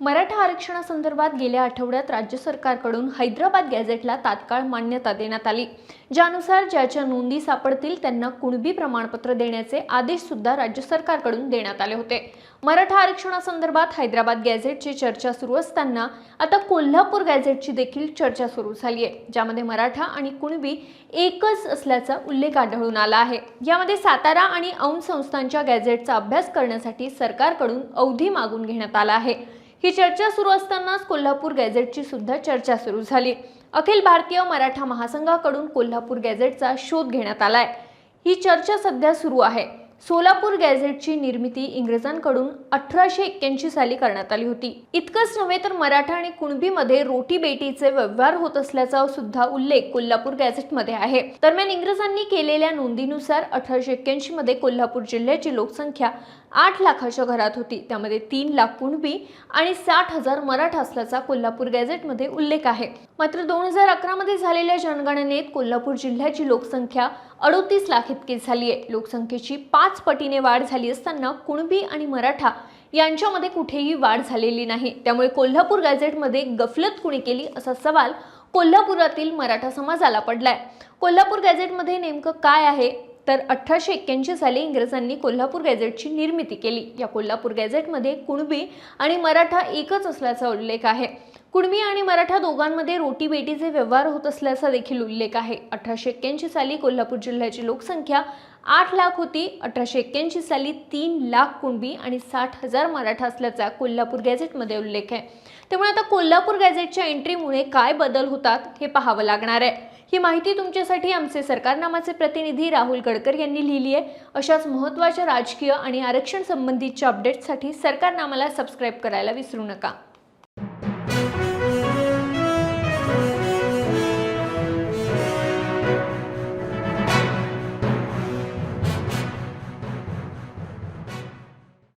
मराठा आरक्षणासंदर्भात गेल्या आठवड्यात राज्य सरकारकडून हैदराबाद गॅझेटला तात्काळ मान्यता देण्यात आली. ज्यानुसार ज्याच्या नोंदी सापडतील त्यांना कुणबी प्रमाणपत्र देण्याचे आदेश सुद्धा राज्य सरकारकडून देण्यात आले होते. मराठा आरक्षणासंदर्भात हैदराबाद गॅझेटची चर्चा सुरू असताना आता कोल्हापूर गॅझेटची देखील चर्चा सुरू झाली आहे ज्यामध्ये मराठा आणि कुणबी एकच असल्याचा उल्लेख आढळून आला आहे. यामध्ये सातारा आणि औंध संस्थांच्या गॅझेटचा अभ्यास करण्यासाठी सरकारकडून अवधी मागून घेण्यात आला आहे. ही चर्चा सुरू असतानाच कोल्हापूर गॅझेटची सुद्धा चर्चा सुरू झाली. अखिल भारतीय मराठा महासंघाकडून कोल्हापूर गॅझेटचा शोध घेण्यात आलाय. ही चर्चा सध्या सुरू आहे. सोलापूर गॅझेटची निर्मिती इंग्रजांकडून अठराशे एक्क्याऐंशी साली करण्यात आली होती. इतकंच नव्हे तर मराठा आणि कुणबीमध्ये रोटी बेटीचे व्यवहार होत असल्याचा सुद्धा उल्लेख कोल्हापूर गॅझेटमध्ये आहे. दरम्यान इंग्रजांनी केलेल्या नोंदीनुसार अठराशे एक्क्याऐंशी मध्ये कोल्हापूर जिल्ह्याची लोकसंख्या आठ लाखाच्या घरात होती. त्यामध्ये तीन लाख कुणबी आणि साठ हजार मराठा असल्याचा कोल्हापूर गॅझेटमध्ये उल्लेख आहे. मात्र दोन हजार अकरामध्ये झालेल्या जनगणनेत कोल्हापूर जिल्ह्याची लोकसंख्या अडोतीस लाख इतकी झाली आहे लोकसंख्येची पाच पटीने वाढ झाली असताना कुणबी आणि मराठा यांच्यामध्ये कुठेही वाढ झालेली नाही. त्यामुळे कोल्हापूर गॅझेटमध्ये गफलत कुणी केली असा सवाल कोल्हापुरातील मराठा समाजाला पडलाय. कोल्हापूर गॅझेटमध्ये नेमकं काय आहे? तर अठराशे एक्क्याऐंशी साली इंग्रजांनी कोल्हापूर गॅझेटची निर्मिती केली. या कोल्हापूर गॅझेटमध्ये कुणबी आणि मराठा एकच असल्याचा उल्लेख आहे. कुणबी आणि मराठा दोघांमध्ये रोटी बेटीचे व्यवहार होत असल्याचा देखील उल्लेख आहे. अठराशे एक्क्याऐंशी साली कोल्हापूर जिल्ह्याची लोकसंख्या आठ लाख होती. अठराशे एक्क्याऐंशी साली तीन लाख कुणबी आणि साठ हजार मराठा असल्याचा कोल्हापूर गॅझेटमध्ये उल्लेख आहे. त्यामुळे आता कोल्हापूर गॅझेटच्या एंट्रीमुळे काय बदल होतात हे पाहावं लागणार आहे. ही माहिती तुमच्यासाठी आमचे सरकारनामाचे प्रतिनिधी राहुल गडकर यांनी लिहिली आहे. अशाच महत्त्वाच्या राजकीय आणि आरक्षण संबंधीच्या अपडेट्ससाठी सरकारनामाला सबस्क्राईब करायला विसरू नका.